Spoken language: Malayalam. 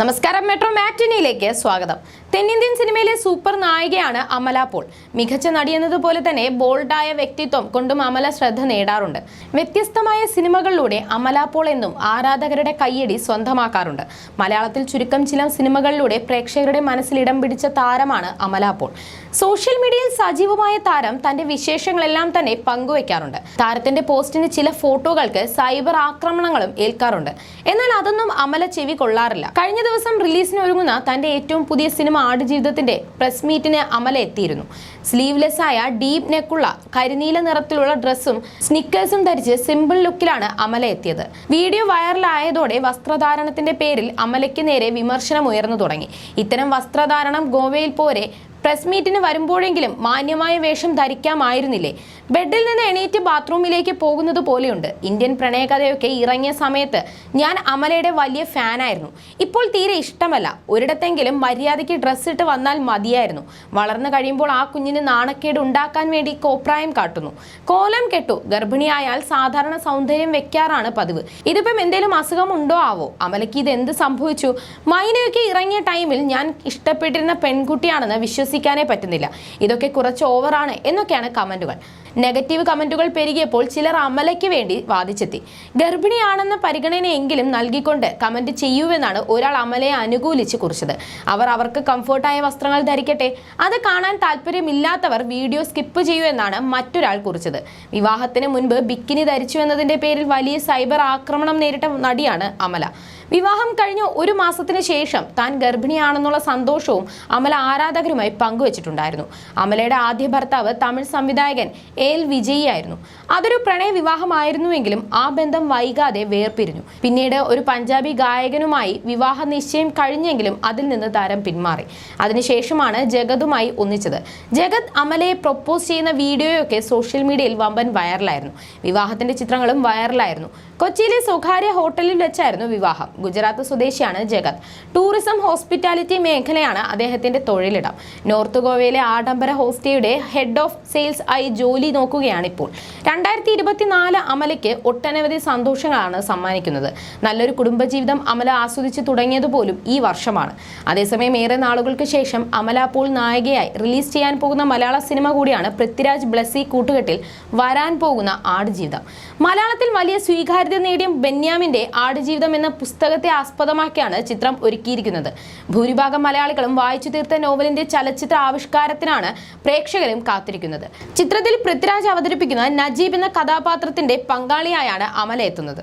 നമസ്കാരം മെട്രോ മാറ്റിനിയിലേക്ക് സ്വാഗതം. തെന്നിന്ത്യൻ സിനിമയിലെ സൂപ്പർ നായികയാണ് അമല പോൾ. മികച്ച നടിയെന്നതുപോലെ തന്നെ ബോൾഡായ വ്യക്തിത്വം കൊണ്ടും അമല ശ്രദ്ധ നേടാറുണ്ട്. വ്യത്യസ്തമായ സിനിമകളിലൂടെ അമല പോൾ എന്നും ആരാധകരുടെ കയ്യടി സ്വന്തമാക്കാറുണ്ട്. മലയാളത്തിൽ ചുരുക്കം ചില സിനിമകളിലൂടെ പ്രേക്ഷകരുടെ മനസ്സിൽ ഇടം പിടിച്ച താരമാണ് അമല പോൾ. സോഷ്യൽ മീഡിയയിൽ സജീവമായ താരം തന്റെ വിശേഷങ്ങളെല്ലാം തന്നെ പങ്കുവയ്ക്കാറുണ്ട് താരത്തിന്റെ പോസ്റ്റിന് ചില ഫോട്ടോകൾക്ക് സൈബർ ആക്രമണങ്ങളും ഏൽക്കാറുണ്ട്. എന്നാൽ അതൊന്നും അമല ചെവി കൊള്ളാറില്ല. കഴിഞ്ഞ ദിവസം റിലീസിന് ഒരുങ്ങുന്ന തന്റെ ഏറ്റവും പുതിയ സിനിമ ആടുജീവിതത്തിന്റെ പ്രസ് മീറ്റിന് അമല എത്തിയിരുന്നു സ്ലീവ്ലെസ് ആയ ഡീപ് നെക്കുള്ള കരിനീല നിറത്തിലുള്ള ഡ്രസ്സും സ്നിക്കേഴ്സും ധരിച്ച് സിമ്പിൾ ലുക്കിലാണ് അമല എത്തിയത് വീഡിയോ വൈറലായതോടെ വസ്ത്രധാരണത്തിന്റെ പേരിൽ അമലയ്ക്ക് നേരെ വിമർശനം ഉയർന്നു തുടങ്ങി. ഇത്തരം വസ്ത്രധാരണം ഗോവയിൽ പോരെ പ്രസ് മീറ്റിന് വരുമ്പോഴെങ്കിലും മാന്യമായ വേഷം ധരിക്കാമായിരുന്നില്ലേ? ബെഡിൽ നിന്ന് എണീറ്റ് ബാത്റൂമിലേക്ക് പോകുന്നത് പോലെയുണ്ട്. ഇന്ത്യൻ പ്രണയകഥയൊക്കെ ഇറങ്ങിയ സമയത്ത് ഞാൻ അമലയുടെ വലിയ ഫാനായിരുന്നു. ഇപ്പോൾ തീരെ ഇഷ്ടമല്ല. ഒരിടത്തെങ്കിലും മര്യാദയ്ക്ക് ഡ്രസ്സ് ഇട്ട് വന്നാൽ മതിയായിരുന്നു. വളർന്നു കഴിയുമ്പോൾ ആ കുഞ്ഞിന് നാണക്കേട് ഉണ്ടാക്കാൻ വേണ്ടി കോപ്രായം കാട്ടുന്നു. കോലം കെട്ടു. ഗർഭിണിയായാൽ സാധാരണ സൗന്ദര്യം വെക്കാറാണ് പതിവ്. ഇതിപ്പം എന്തേലും അസുഖം ഉണ്ടോ ആവോ? അമലയ്ക്ക് ഇത് എന്ത് സംഭവിച്ചു? മൈനയൊക്കെ ഇറങ്ങിയ ടൈമിൽ ഞാൻ ഇഷ്ടപ്പെട്ടിരുന്ന പെൺകുട്ടിയാണെന്ന് വിശ്വസിക്കാനേ പറ്റുന്നില്ല. ഇതൊക്കെ കുറച്ച് ഓവറാണ് എന്നൊക്കെയാണ് കമന്റുകൾ. നെഗറ്റീവ് കമന്റുകൾ പെരുകിയപ്പോൾ ചിലർ അമലയ്ക്ക് വേണ്ടി വാദിച്ചെത്തി. ഗർഭിണിയാണെന്ന പരിഗണനയെങ്കിലും നൽകിക്കൊണ്ട് കമന്റ് ചെയ്യൂവെന്നാണ് ഒരാൾ അമലയെ അനുകൂലിച്ച് കുറിച്ചത്. അവർ അവർക്ക് കംഫർട്ടായ വസ്ത്രങ്ങൾ ധരിക്കട്ടെ അത് കാണാൻ താല്പര്യമില്ലാത്തവർ വീഡിയോ സ്കിപ്പ് ചെയ്യൂ എന്നാണ് മറ്റൊരാൾ കുറിച്ചത്. വിവാഹത്തിന് മുൻപ് ബിക്കിനി ധരിച്ചു എന്നതിന്റെ പേരിൽ വലിയ സൈബർ ആക്രമണം നേരിട്ട നടിയാണ് അമല. വിവാഹം കഴിഞ്ഞ ഒരു മാസത്തിന് ശേഷം താൻ ഗർഭിണിയാണെന്നുള്ള സന്തോഷവും അമല ആരാധകരുമായി പങ്കുവച്ചിട്ടുണ്ടായിരുന്നു. അമലയുടെ ആദ്യ ഭർത്താവ് തമിഴ് സംവിധായകൻ എൽ വിജയിയായിരുന്നു. അതൊരു പ്രണയ വിവാഹമായിരുന്നുവെങ്കിലും ആ ബന്ധം വൈകാതെ വേർപിരിഞ്ഞു. പിന്നീട് ഒരു പഞ്ചാബി ഗായകനുമായി വിവാഹ നിശ്ചയം കഴിഞ്ഞെങ്കിലും അതിൽ നിന്ന് താരം പിന്മാറി. അതിനുശേഷമാണ് ജഗതുമായി ഒന്നിച്ചത്. ജഗത് അമലയെ പ്രൊപ്പോസ് ചെയ്യുന്ന വീഡിയോയൊക്കെ സോഷ്യൽ മീഡിയയിൽ വമ്പൻ വൈറലായിരുന്നു. വിവാഹത്തിന്റെ ചിത്രങ്ങളും വൈറലായിരുന്നു. കൊച്ചിയിലെ സ്വകാര്യ ഹോട്ടലിൽ വെച്ചായിരുന്നു വിവാഹം. ഗുജറാത്ത് സ്വദേശിയാണ് ജഗത്. ടൂറിസം ഹോസ്പിറ്റാലിറ്റി മേഖലയാണ് അദ്ദേഹത്തിന്റെ തൊഴിലിടം. നോർത്ത് ഗോവയിലെ ആഡംബര ഹോസ്റ്റയുടെ ഹെഡ് ഓഫ് സെയിൽസ് ആയി ജോലി നോക്കുകയാണ് ഇപ്പോൾ രണ്ടായിരത്തി ഇരുപത്തിനാല് അമലയ്ക്ക് ഒട്ടനവധി സന്തോഷങ്ങളാണ് സമ്മാനിക്കുന്നത്. നല്ലൊരു കുടുംബജീവിതം അമല ആസ്വദിച്ചു തുടങ്ങിയതുപോലും ഈ വർഷമാണ്. അതേസമയം ഏറെ നാളുകൾക്ക് ശേഷം അമല പോൾ നായികയായി. റിലീസ് ചെയ്യാൻ പോകുന്ന മലയാള സിനിമ കൂടിയാണ് പൃഥ്വിരാജ് ബ്ലസ്സി കൂട്ടുകെട്ടിൽ വരാൻ പോകുന്ന ആടുജീവിതം. മലയാളത്തിൽ വലിയ സ്വീകാര്യത നേടിയ ബെന്യാമിന്റെ ആടുജീവിതം എന്ന പുസ്തകത്തെ ആസ്പദമാക്കിയാണ് ചിത്രം ഒരുക്കിയിരിക്കുന്നത്. ഭൂരിഭാഗം മലയാളികളും വായിച്ചു തീർത്ത നോവലിന്റെ ചലച്ചിത്ര ആവിഷ്കാരത്തിനാണ് പ്രേക്ഷകരും കാത്തിരിക്കുന്നത്. ചിത്രത്തിൽ പൃഥ്വിരാജ് അവതരിപ്പിക്കുന്ന നജീബ് എന്ന കഥാപാത്രത്തിന്റെ പങ്കാളിയായാണ് അമല എത്തുന്നത്.